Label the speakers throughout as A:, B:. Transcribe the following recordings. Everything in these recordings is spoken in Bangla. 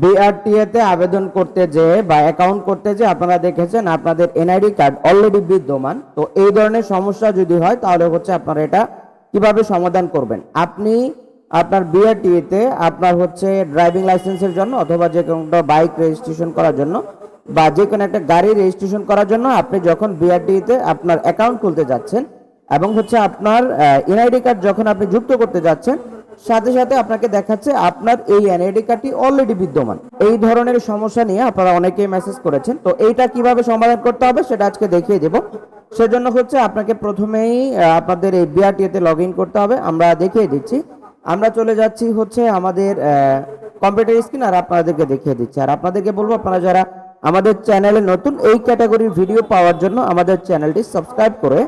A: বিআরটিএ তে আবেদন করতে যে বা অ্যাকাউন্ট করতে যে আপনারা দেখেছেন আপনাদের এনআইডি কার্ড অলরেডি বিদ্যমান। তো এই ধরনের সমস্যা যদি হয়, তাহলে হচ্ছে আপনারা এটা কীভাবে সমাধান করবেন? আপনি আপনার বিআরটিএতে আপনার হচ্ছে ড্রাইভিং লাইসেন্সের জন্য অথবা যে কোনো বাইক রেজিস্ট্রেশন করার জন্য বা যে কোনো একটা গাড়ি রেজিস্ট্রেশন করার জন্য আপনি যখন বিআরটিএতে আপনার অ্যাকাউন্ট খুলতে যাচ্ছেন এবং হচ্ছে আপনার এনআইডি কার্ড যখন আপনি যুক্ত করতে যাচ্ছেন সাথে সাথে আপনাকে দেখাচ্ছে আপনার এই এনআইডি কার্ডটি অলরেডি বিদ্যমান। এই ধরনের সমস্যা নিয়ে আপনারা অনেকেই মেসেজ করেছেন। তো এইটা কীভাবে সমাধান করতে হবে সেটা আজকে দেখিয়ে দেব। সেজন্য হচ্ছে আপনাকে প্রথমেই আপনাদের এই বিআরটিএতে লগ ইন করতে হবে। আমরা দেখিয়ে দিচ্ছি। আমরা চলে যাচ্ছি হচ্ছে আমাদের কম্পিউটার স্ক্রিন আর আপনাদেরকে দেখিয়ে দিচ্ছি। আর আপনাদেরকে বলব, আপনারা যারা আমাদের চ্যানেলে নতুন, এই ক্যাটাগরির ভিডিও পাওয়ার জন্য আমাদের চ্যানেলটি সাবস্ক্রাইব করে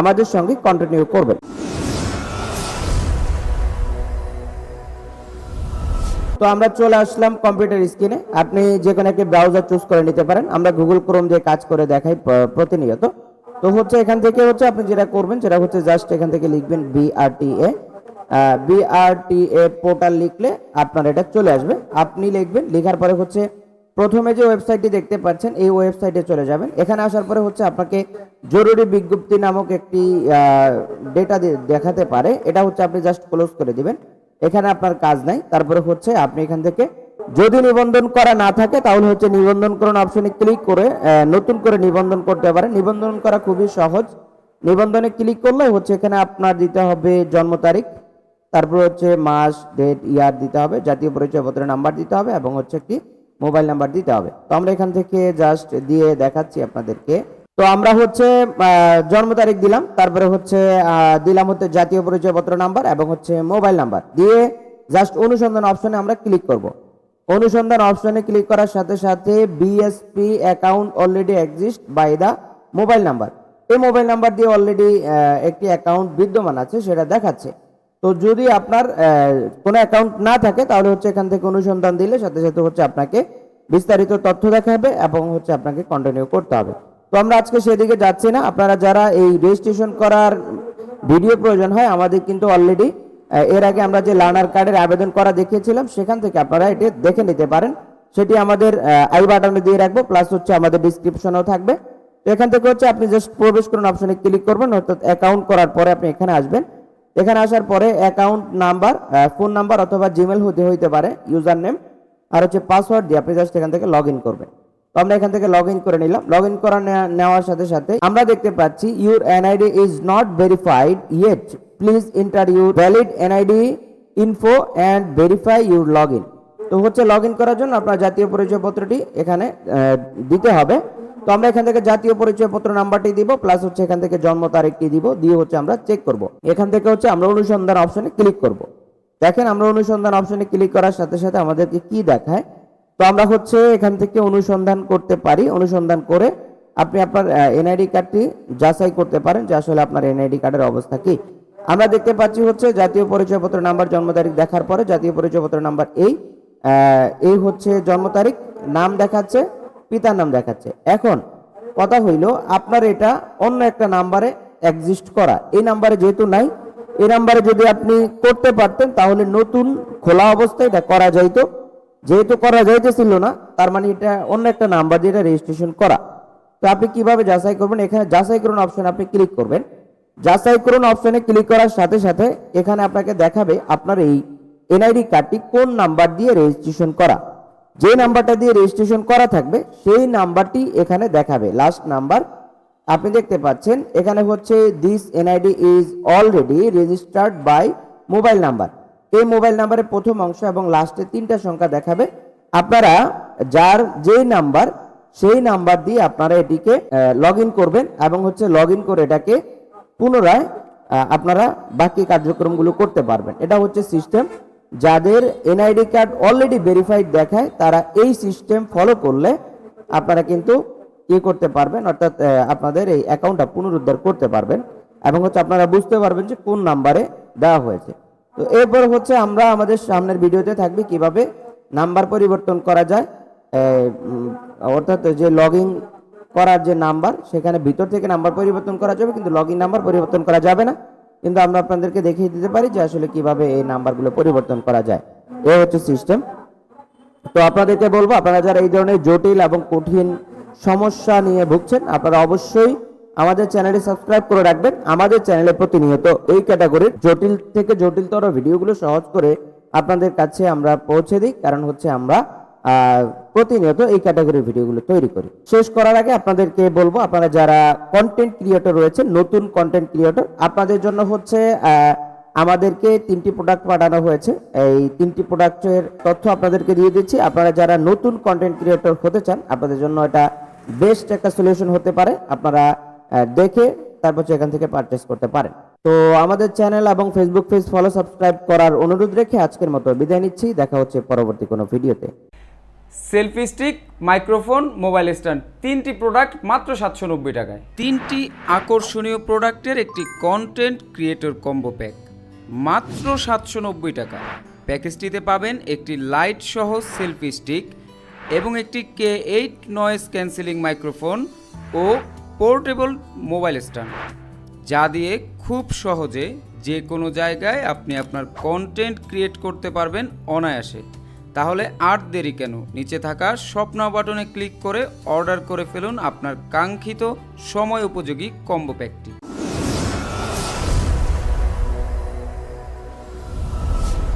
A: আমাদের সঙ্গে কন্টিনিউ করবেন। তো আমরা চলে আসলাম কম্পিউটার স্ক্রিনে আপনি যে কোনো একটি ব্রাউজার চুজ করে নিতে পারেন। আমরা গুগল ক্রোম দিয়ে কাজ করে দেখাই প্রতিনিয়ত। তো হচ্ছে এখান থেকে হচ্ছে আপনি যেটা করবেন, সেটা হচ্ছে জাস্ট এখান থেকে লিখবেন বিআরটিএ বিআরটিএ পোর্টাল লিখলে আপনার এটা চলে আসবে। আপনি লিখবেন, লেখার পরে হচ্ছে প্রথমে যে ওয়েবসাইটটি দেখতে পাচ্ছেন, এই ওয়েবসাইটে চলে যাবেন। এখানে আসার পরে হচ্ছে আপনাকে জরুরি বিজ্ঞপ্তি নামক একটি ডেটা দেখাতে পারে। এটা হচ্ছে আপনি জাস্ট ক্লোজ করে দিবেন। এখানে আপনার কাজ নাই। তারপরে হচ্ছে আপনি এখান থেকে যদি নিবন্ধন করা না থাকে, তাহলে হচ্ছে নিবন্ধন করুন অপশনে ক্লিক করে নতুন করে নিবন্ধন করতে পারেন। নিবন্ধন করা খুবই সহজ। নিবন্ধনে ক্লিক করলে হচ্ছে এখানে আপনার দিতে হবে জন্ম তারিখ, তারপর হচ্ছে মাস ডেট ইয়ার দিতে হবে, জাতীয় পরিচয়পত্রের নাম্বার দিতে হবে এবং হচ্ছে একটি মোবাইল নাম্বার দিতে হবে। তো আমরা এখান থেকে জাস্ট দিয়ে দেখাচ্ছি আপনাদেরকে। তো আমরা হচ্ছে জন্ম তারিখ দিলাম, তারপরে হচ্ছে দিলাম হচ্ছে জাতীয় পরিচয়পত্র নাম্বার এবং হচ্ছে মোবাইল নাম্বার। দিয়ে জাস্ট অনুসন্ধান অপশনে আমরা ক্লিক করব। অনুসন্ধান অপশনে ক্লিক করার সাথে সাথে BSP account already exist by the mobile number এই মোবাইল নাম্বার দিয়ে অলরেডি একটি অ্যাকাউন্ট বিদ্যমান আছে, সেটা দেখাচ্ছে। তো যদি আপনার কোনো অ্যাকাউন্ট না থাকে, তাহলে হচ্ছে এখান থেকে অনুসন্ধান দিলে সাথে সাথে হচ্ছে আপনাকে বিস্তারিত তথ্য দেখাবে এবং হচ্ছে আপনাকে কন্টিনিউ করতে হবে। তো আমরা আজকে সেদিকে যাচ্ছি না। আপনারা যারা এই রেজিস্ট্রেশন করার ভিডিও প্রয়োজন হয়, আমাদের কিন্তু অলরেডি এর আগে আমরা যে লার্নার কার্ডের আবেদন করা দেখিয়েছিলাম, সেখান থেকে আপনারা এটি দেখে নিতে পারেন। সেটি আমাদের আই বাটনে দিয়ে রাখব প্লাস হচ্ছে আমাদের ডিসক্রিপশনেও থাকবে। তো এখান থেকে হচ্ছে আপনি জাস্ট প্রবেশ করুন অপশনে ক্লিক করবেন, অর্থাৎ অ্যাকাউন্ট করার পরে আপনি এখানে আসবেন। এখানে আসার পরে অ্যাকাউন্ট নাম্বার ফোন নাম্বার অথবা জিমেল হতে হইতে পারে ইউজার নেম আর হচ্ছে পাসওয়ার্ড দিয়ে আপনি জাস্ট এখান থেকে লগ ইন করবেন। তো আমরা এখান থেকে লগ ইন করে নিলাম। লগ ইন করা নেওয়ার সাথে সাথে আমরা দেখতে পাচ্ছি your NID is not verified yet please enter your valid NID info and verify your log in তো হচ্ছে লগ ইন করার জন্য আপনার জাতীয় পরিচয়পত্রটি এখানে দিতে হবে। তো আমরা এখান থেকে জাতীয় পরিচয়পত্র নাম্বারটি দিব প্লাস হচ্ছে এখান থেকে জন্ম তারিখটি দিব, দিয়ে হচ্ছে আমরা চেক করব। এখান থেকে হচ্ছে আমরা অনুসন্ধান অপশনে ক্লিক করব। দেখেন আমরা অনুসন্ধান অপশনে ক্লিক করার সাথে সাথে আমাদেরকে কি দেখায়? তো আমরা হচ্ছে এখান থেকে অনুসন্ধান করতে পারি, অনুসন্ধান করে আপনি আপনার এনআইডি কার্ডটি যাচাই করতে পারেন যে আসলে আপনার এনআইডি কার্ডের অবস্থা কি। আমরা দেখতে পাচ্ছি হচ্ছে জাতীয় পরিচয়পত্র নাম্বার, জন্ম তারিখ দেখার পরে জাতীয় পরিচয়পত্র নাম্বার এই এই হচ্ছে জন্ম তারিখ, নাম দেখাচ্ছে, পিতার নাম দেখাচ্ছে। এখন কথা হইল আপনার এটা অন্য একটা নাম্বারে এক্সিস্ট করা। এই নাম্বারে যেহেতু নাই, এই নাম্বারে যদি আপনি করতে পারতেন তাহলে নতুন খোলা অবস্থায় এটা করা যাইতো। যেহেতু করা যাইতেছিল না, তার মানে এটা অন্য একটা নাম্বার দিয়ে এটা রেজিস্ট্রেশন করা। তো আপনি কীভাবে যাচাই করবেন? এখানে যাচাই করুন অপশন আপনি ক্লিক করবেন। যাচাই করুন অপশনে ক্লিক করার সাথে সাথে এখানে আপনাকে দেখাবে আপনার এই এনআইডি কার্ডটি কোন নাম্বার দিয়ে রেজিস্ট্রেশন করা। যে নাম্বারটা দিয়ে রেজিস্ট্রেশন করা থাকবে, সেই নাম্বারটি এখানে দেখাবে। লাস্ট নাম্বার, আপনি দেখতে পাচ্ছেন, এখানে হচ্ছে this NID is already registered by mobile number এই মোবাইল নাম্বারের প্রথম অংশ এবং লাস্টে তিনটা সংখ্যা দেখাবে। আপনারা যার যেই নাম্বার, সেই নাম্বার দিয়ে আপনারা এটিকে লগ করবেন এবং হচ্ছে লগ করে এটাকে পুনরায় আপনারা বাকি কার্যক্রমগুলো করতে পারবেন। এটা হচ্ছে সিস্টেম যাদের এনআইডি কার্ড অলরেডি ভেরিফাইড দেখায়, তারা এই সিস্টেম ফলো করলে আপনারা কিন্তু কি করতে পারবেন, অর্থাৎ আপনাদের এই অ্যাকাউন্টটা পুনরুদ্ধার করতে পারবেন এবং হচ্ছে আপনারা বুঝতে পারবেন যে কোন নাম্বারে দেওয়া হয়েছে। তো এরপর হচ্ছে আমরা আমাদের সামনের ভিডিওতে থাকবে কীভাবে নাম্বার পরিবর্তন করা যায়। অর্থাৎ যে লগ করার যে নাম্বার, সেখানে ভিতর থেকে নাম্বার পরিবর্তন করা যাবে, কিন্তু লগ নাম্বার পরিবর্তন করা যাবে না। কিন্তু আমরা আপনাদেরকে দেখিয়ে দিতে পারি যে আসলে কীভাবে এই নাম্বারগুলো পরিবর্তন করা যায়। এই হচ্ছে সিস্টেম। তো আপনাদেরকে বলব, আপনারা যারা এই ধরনের জটিল এবং কঠিন সমস্যা নিয়ে ভুগছেন, আপনারা অবশ্যই আমাদের চ্যানেলটি সাবস্ক্রাইব করে রাখবেন। আমাদের চ্যানেলে প্রতিনিয়ত এই ক্যাটাগরির জটিল থেকে জটিলতর ভিডিওগুলো সহজ করে আপনাদের কাছে আমরা পৌঁছে দিই। কারণ হচ্ছে আমরা প্রতিনিয়ত এই ক্যাটাগরির ভিডিওগুলো তৈরি করি। শেষ করার আগে আপনাদেরকে বলব, আপনারা যারা কন্টেন্ট ক্রিয়েটর রয়েছে নতুন কন্টেন্ট ক্রিয়েটর আপনাদের জন্য হচ্ছে আমাদেরকে তিনটি প্রোডাক্ট পাঠানো হয়েছে। এই তিনটি প্রোডাক্টের তথ্য আপনাদেরকে দিয়ে দিচ্ছি। আপনারা যারা নতুন কন্টেন্ট ক্রিয়েটর হতে চান, আপনাদের জন্য এটা বেস্ট একটা সলিউশন হতে পারে। আপনারা দেখে তারপর এখান থেকে পারচেস করতে পারেন। তো আমাদের চ্যানেল এবং ফেসবুক পেজ ফলো সাবস্ক্রাইব করার অনুরোধ রেখে আজকের মতো বিদায় নিচ্ছি। দেখা হচ্ছে পরবর্তী কোনো ভিডিওতে
B: selfie stick microphone mobile stand তিনটি প্রোডাক্ট মাত্র সাতশো নব্বই টাকায়। তিনটি আকর্ষণীয় প্রোডাক্টের একটি কন্টেন্ট ক্রিয়েটর কম্বো প্যাক মাত্র সাতশো নব্বই টাকা। প্যাকেজটিতে পাবেন একটি লাইট সহ সেলফি স্টিক এবং একটি K eight noise cancelling microphone ও পোর্টেবল মোবাইল স্ট্যান্ড, যা দিয়ে খুব সহজে যে কোনো জায়গায় আপনি আপনার কন্টেন্ট ক্রিয়েট করতে পারবেন অনায়াসে। তাহলে আর দেরি কেন? নিচে থাকা স্বপ্ন বাটনে ক্লিক করে অর্ডার করে ফেলুন আপনার কাঙ্ক্ষিত সময় উপযোগী কম্বো প্যাকটি